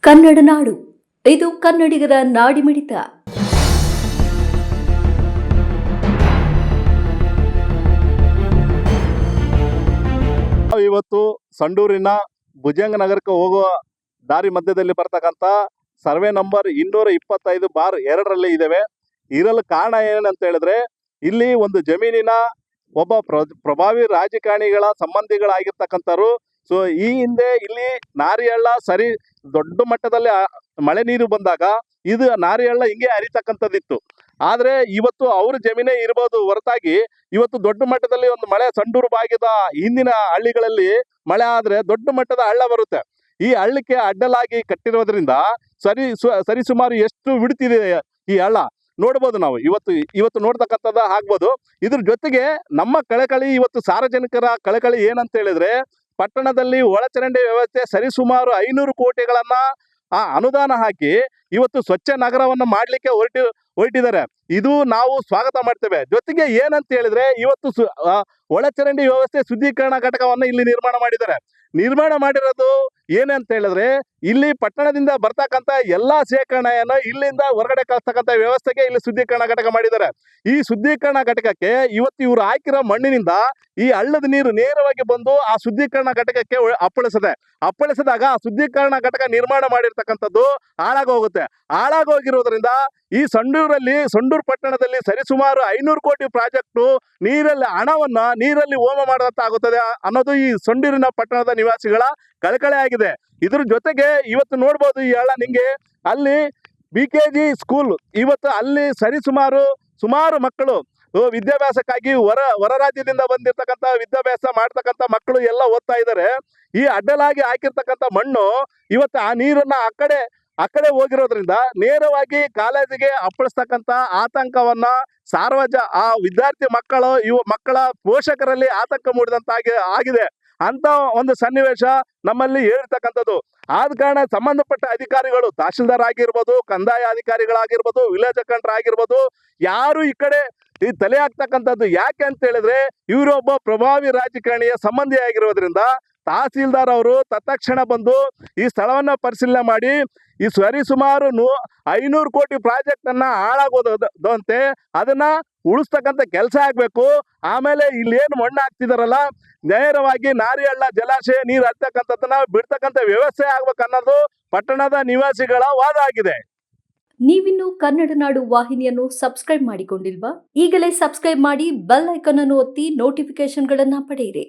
ಕನ್ನಡ ನಾಡು. ಇದು ಕನ್ನಡಿಗರ ನಾಡಿಮಿಡಿತ ಮಿಡಿತ. ಇವತ್ತು ಸಂಡೂರಿನ ಭುಜಂಗ ನಗರಕ್ಕೆ ಹೋಗುವ ದಾರಿ ಮಧ್ಯದಲ್ಲಿ ಬರ್ತಕ್ಕಂಥ ಸರ್ವೆ ನಂಬರ್ ಇನ್ನೂರ ಇಪ್ಪತ್ತೈದು ಬಾರ್ ಎರಡರಲ್ಲಿ ಇದ್ದೇವೆ. ಇರಲು ಕಾರಣ ಏನಂತ ಹೇಳಿದ್ರೆ, ಇಲ್ಲಿ ಒಂದು ಜಮೀನಿನ ಒಬ್ಬ ಪ್ರ- ಪ್ರಭಾವಿ ರಾಜಕಾರಣಿಗಳ ಸಂಬಂಧಿಗಳಾಗಿರ್ತಕ್ಕಂಥವ್ರು ಸೊ ಈ ಹಿಂದೆ ಇಲ್ಲಿ ನಾರಿಹಳ್ಳ ಸರಿ ದೊಡ್ಡ ಮಟ್ಟದಲ್ಲಿ ಮಳೆ ನೀರು ಬಂದಾಗ ಇದು ನಾರಿಯಳ್ಳ ಹಿಂಗೆ ಹರಿತಕ್ಕಂಥದ್ದಿತ್ತು. ಆದರೆ ಇವತ್ತು ಅವ್ರ ಜಮೀನೇ ಇರ್ಬೋದು ಹೊರತಾಗಿ, ಇವತ್ತು ದೊಡ್ಡ ಮಟ್ಟದಲ್ಲಿ ಒಂದು ಮಳೆ ಸಂಡೂರು ಭಾಗದ ಹಿಂದಿನ ಹಳ್ಳಿಗಳಲ್ಲಿ ಮಳೆ ಆದ್ರೆ ದೊಡ್ಡ ಮಟ್ಟದ ಹಳ್ಳ ಬರುತ್ತೆ. ಈ ಹಳ್ಳಕ್ಕೆ ಅಡ್ಡಲಾಗಿ ಕಟ್ಟಿರೋದ್ರಿಂದ ಸರಿ ಸರಿ ಸುಮಾರು ಎಷ್ಟು ಬಿಡ್ತಿದೆ ಈ ಹಳ್ಳ? ನೋಡ್ಬೋದು ನಾವು. ಇವತ್ತು ಇವತ್ತು ನೋಡ್ತಕ್ಕಂಥದ್ದು ಆಗ್ಬೋದು. ಇದ್ರ ಜೊತೆಗೆ ನಮ್ಮ ಕಳಕಳಿ, ಇವತ್ತು ಸಾರ್ವಜನಿಕರ ಕಳಕಳಿ ಏನಂತ ಹೇಳಿದ್ರೆ ಪಟ್ಟಣದಲ್ಲಿ ಒಳಚರಂಡಿ ವ್ಯವಸ್ಥೆ ಸರಿಸುಮಾರು ಐನೂರು ಕೋಟಿಗಳನ್ನು ಆ ಅನುದಾನ ಹಾಕಿ ಇವತ್ತು ಸ್ವಚ್ಛ ನಗರವನ್ನು ಮಾಡಲಿಕ್ಕೆ ಹೊರಟಿ ಹೊರಟಿದ್ದಾರೆ. ಇದು ನಾವು ಸ್ವಾಗತ ಮಾಡ್ತೇವೆ. ಜೊತೆಗೆ ಏನಂತ ಹೇಳಿದ್ರೆ ಇವತ್ತು ಒಳಚರಂಡಿ ವ್ಯವಸ್ಥೆ ಶುದ್ಧೀಕರಣ ಘಟಕವನ್ನು ಇಲ್ಲಿ ನಿರ್ಮಾಣ ಮಾಡಿದ್ದಾರೆ. ನಿರ್ಮಾಣ ಮಾಡಿರೋದು ಏನಂತ ಹೇಳಿದ್ರೆ ಇಲ್ಲಿ ಪಟ್ಟಣದಿಂದ ಬರ್ತಕ್ಕಂಥ ಎಲ್ಲಾ ಶೇಖರಣೆಯನ್ನು ಇಲ್ಲಿಂದ ಹೊರಗಡೆ ಕಳಿಸ್ತಕ್ಕಂಥ ವ್ಯವಸ್ಥೆಗೆ ಇಲ್ಲಿ ಶುದ್ಧೀಕರಣ ಘಟಕ ಮಾಡಿದ್ದಾರೆ. ಈ ಶುದ್ಧೀಕರಣ ಘಟಕಕ್ಕೆ ಇವತ್ತು ಇವರು ಹಾಕಿರೋ ಮಣ್ಣಿನಿಂದ ಈ ಹಳ್ಳದ ನೀರು ನೇರವಾಗಿ ಬಂದು ಆ ಶುದ್ಧೀಕರಣ ಘಟಕಕ್ಕೆ ಅಪ್ಪಳಿಸದೆ ಅಪ್ಪಳಿಸಿದಾಗ ಆ ಶುದ್ಧೀಕರಣ ಘಟಕ ನಿರ್ಮಾಣ ಮಾಡಿರ್ತಕ್ಕಂಥದ್ದು ಹಾಳಾಗೋಗುತ್ತೆ. ಹಾಳಾಗೋಗಿರೋದ್ರಿಂದ ಈ ಸಂಡೂರಲ್ಲಿ, ಸಂಡೂರು ಪಟ್ಟಣದಲ್ಲಿ ಸರಿಸುಮಾರು ಐನೂರು ಕೋಟಿ ಪ್ರಾಜೆಕ್ಟು ನೀರಲ್ಲಿ ಹಣವನ್ನ ನೀರಲ್ಲಿ ಹೋಮ ಮಾಡದಂತಾಗುತ್ತದೆ ಅನ್ನೋದು ಈ ಸೊಂಡೂರಿನ ಪಟ್ಟಣದ ನಿವಾಸಿಗಳ ಕಳಕಳೆ ಆಗಿದೆ. ಇದ್ರ ಜೊತೆಗೆ ಇವತ್ತು ನೋಡ್ಬೋದು ಈ ಹಳ್ಳ ನಿಂಗೆ. ಅಲ್ಲಿ ಬಿ ಕೆ ಜಿ ಸ್ಕೂಲ್ ಇವತ್ತು ಅಲ್ಲಿ ಸರಿಸುಮಾರು, ಸುಮಾರು ಮಕ್ಕಳು ವಿದ್ಯಾಭ್ಯಾಸಕ್ಕಾಗಿ ಹೊರ ಹೊರ ರಾಜ್ಯದಿಂದ ಬಂದಿರತಕ್ಕಂಥ, ವಿದ್ಯಾಭ್ಯಾಸ ಮಾಡ್ತಕ್ಕಂಥ ಮಕ್ಕಳು ಎಲ್ಲ ಓದ್ತಾ ಇದ್ದಾರೆ ಈ ಅಡ್ಡಲಾಗಿ ಹಾಕಿರ್ತಕ್ಕಂಥ ಮಣ್ಣು ಇವತ್ತು ಆ ನೀರನ್ನ ಆ ಕಡೆ ಆ ಕಡೆ ಹೋಗಿರೋದ್ರಿಂದ ನೇರವಾಗಿ ಕಾಲೇಜಿಗೆ ಅಪ್ಪಳಿಸ್ತಕ್ಕಂಥ ಆತಂಕವನ್ನ ಸಾರ್ವಜ ಆ ವಿದ್ಯಾರ್ಥಿ ಮಕ್ಕಳು, ಇವ ಮಕ್ಕಳ ಪೋಷಕರಲ್ಲಿ ಆತಂಕ ಮೂಡಿದಂತಾಗಿ ಆಗಿದೆ ಅಂತ ಒಂದು ಸನ್ನಿವೇಶ ನಮ್ಮಲ್ಲಿ ಹೇಳಿರ್ತಕ್ಕಂಥದ್ದು. ಆದ ಕಾರಣ ಸಂಬಂಧಪಟ್ಟ ಅಧಿಕಾರಿಗಳು ತಹಶೀಲ್ದಾರ್ ಆಗಿರ್ಬೋದು, ಕಂದಾಯ ಅಧಿಕಾರಿಗಳಾಗಿರ್ಬೋದು, ವಿಲೇಜ್ ಅಕೌಂಟರ್ ಆಗಿರ್ಬೋದು ಯಾರು ಈ ಕಡೆ ಈ ತಲೆ ಹಾಕ್ತಕ್ಕಂಥದ್ದು ಯಾಕೆ ಅಂತ ಹೇಳಿದ್ರೆ ಇವರೊಬ್ಬ ಪ್ರಭಾವಿ ರಾಜಕಾರಣಿಯ ಸಂಬಂಧಿ ಆಗಿರೋದ್ರಿಂದ ತಹಸೀಲ್ದಾರ್ ಅವರು ತತ್ಕ್ಷಣ ಬಂದು ಈ ಸ್ಥಳವನ್ನ ಪರಿಶೀಲನೆ ಮಾಡಿ, ಈ ಸರಿಸುಮಾರು ನೂ, ಐನೂರು ಕೋಟಿ ಪ್ರಾಜೆಕ್ಟ್ ಅನ್ನ ಹಾಳಾಗೋದಂತೆ ಅದನ್ನ ಉಳಿಸ್ತಕ್ಕಂಥ ಕೆಲಸ ಆಗ್ಬೇಕು. ಆಮೇಲೆ ಇಲ್ಲಿ ಏನು ಮಣ್ಣು ಹಾಕ್ತಿದಾರಲ್ಲ ನೇರವಾಗಿ ನಾರಿಹಳ್ಳ ಜಲಾಶಯ ನೀರು ಹತ್ತಕ್ಕಂಥದ್ದನ್ನ ಬಿಡ್ತಕ್ಕಂಥ ವ್ಯವಸ್ಥೆ ಆಗ್ಬೇಕು ಅನ್ನೋದು ಪಟ್ಟಣದ ನಿವಾಸಿಗಳ ವಾದ ಆಗಿದೆ. ನೀವಿನ್ನು ಕನ್ನಡ ನಾಡು ವಾಹಿನಿಯನ್ನು ಸಬ್ಸ್ಕ್ರೈಬ್ ಮಾಡಿಕೊಂಡಿಲ್ವಾ? ಈಗಲೇ ಸಬ್ಸ್ಕ್ರೈಬ್ ಮಾಡಿ ಬೆಲ್ ಐಕಾನ್ ಅನ್ನು ಒತ್ತಿ ನೋಟಿಫಿಕೇಶನ್ಗಳನ್ನ ಪಡೆಯಿರಿ.